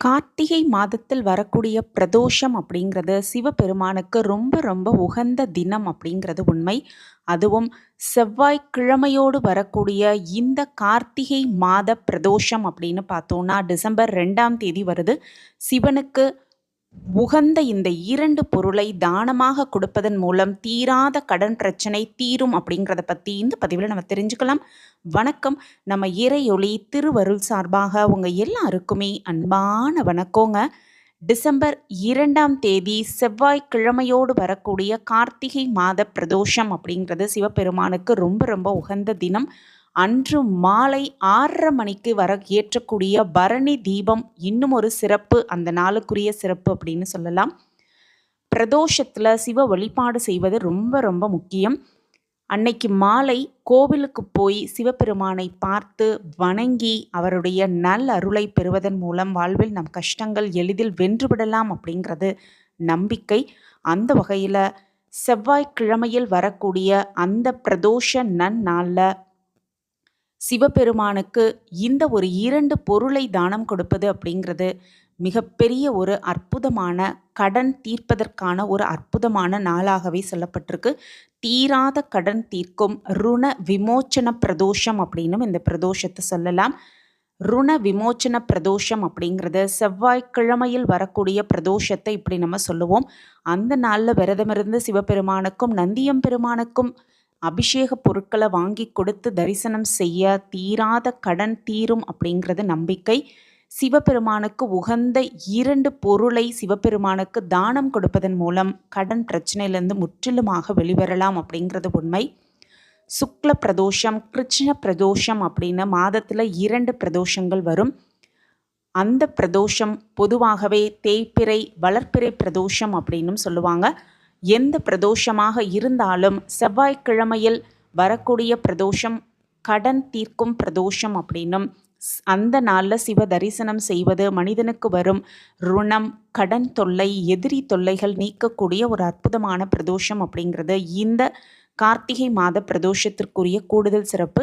கார்த்திகை மாதத்தில் வரக்கூடிய பிரதோஷம் அப்படிங்கிறது சிவபெருமானுக்கு ரொம்ப ரொம்ப உகந்த தினம் அப்படிங்கிறது உண்மை. அதுவும் செவ்வாய்க்கிழமையோடு வரக்கூடிய இந்த கார்த்திகை மாத பிரதோஷம் அப்படின்னு பார்த்தோன்னா டிசம்பர் ரெண்டாம் தேதி வருது. சிவனுக்கு உகந்த இந்த இரண்டு பொருளை தானமாக கொடுப்பதன் மூலம் தீராத கடன் பிரச்சனை தீரும் அப்படிங்கிறத பற்றி இந்த பதிவில் நம்ம தெரிஞ்சுக்கலாம். வணக்கம். நம்ம இறையொளி திருவருள் சார்பாக உங்கள் எல்லாருக்குமே அன்பான வணக்கங்க. டிசம்பர் இரண்டாம் தேதி செவ்வாய்க்கிழமையோடு வரக்கூடிய கார்த்திகை மாத பிரதோஷம் அப்படிங்கிறது சிவபெருமானுக்கு ரொம்ப ரொம்ப உகந்த தினம். அன்று மாலை ஆறரை மணிக்கு வர ஏற்றக்கூடிய பரணி தீபம் இன்னும் ஒரு சிறப்பு அந்த நாளுக்குரிய சிறப்பு அப்படின்னு சொல்லலாம். பிரதோஷத்தில் சிவ வழிபாடு செய்வது ரொம்ப ரொம்ப முக்கியம். அன்னைக்கு மாலை கோவிலுக்கு போய் சிவபெருமானை பார்த்து வணங்கி அவருடைய நல் அருளை பெறுவதன் மூலம் வாழ்வில் நம் கஷ்டங்கள் எளிதில் வென்றுவிடலாம் அப்படிங்கிறது நம்பிக்கை. அந்த வகையில் செவ்வாய்க்கிழமையில் வரக்கூடிய அந்த பிரதோஷ நன்னாளில் சிவபெருமானுக்கு இந்த ஒரு இரண்டு பொருளை தானம் கொடுப்பது அப்படிங்கிறது மிகப்பெரிய ஒரு அற்புதமான கடன் தீர்ப்பதற்கான ஒரு அற்புதமான நாளாகவே சொல்லப்பட்டிருக்கு. தீராத கடன் தீர்க்கும் ருண விமோச்சன பிரதோஷம் அப்படின்னும் இந்த பிரதோஷத்தை சொல்லலாம். ருண விமோச்சன பிரதோஷம் அப்படிங்கிறது செவ்வாய்க்கிழமையில் வரக்கூடிய பிரதோஷத்தை இப்படி நம்ம சொல்லுவோம். அந்த நாளில் விரதமிருந்து சிவபெருமானுக்கும் நந்தியம் பெருமானுக்கும் அபிஷேக பொருட்களை வாங்கி கொடுத்து தரிசனம் செய்ய தீராத கடன் தீரும் அப்படிங்கிறது நம்பிக்கை. சிவபெருமானுக்கு உகந்த இரண்டு பொருளை சிவபெருமானுக்கு தானம் கொடுப்பதன் மூலம் கடன் பிரச்சனையிலேருந்து முற்றிலுமாக வெளிவரலாம் அப்படிங்கிறது உண்மை. சுக்ல பிரதோஷம் கிருஷ்ண பிரதோஷம் அப்படின்னு மாதத்தில் இரண்டு பிரதோஷங்கள் வரும். அந்த பிரதோஷம் பொதுவாகவே தேய்ப்பிறை வளர்ப்பிறை பிரதோஷம் அப்படின்னும் சொல்லுவாங்க. எந்த பிரதோஷமாக இருந்தாலும் செவ்வாய்க்கிழமையில் வரக்கூடிய பிரதோஷம் கடன் தீர்க்கும் பிரதோஷம் அப்படின்னும் அந்த நாளில் சிவ தரிசனம் செய்வது மனிதனுக்கு வரும் ருணம் கடன் தொல்லை எதிரி தொல்லைகள் நீக்கக்கூடிய ஒரு அற்புதமான பிரதோஷம் அப்படிங்கிறது இந்த கார்த்திகை மாத பிரதோஷத்திற்குரிய கூடுதல் சிறப்பு.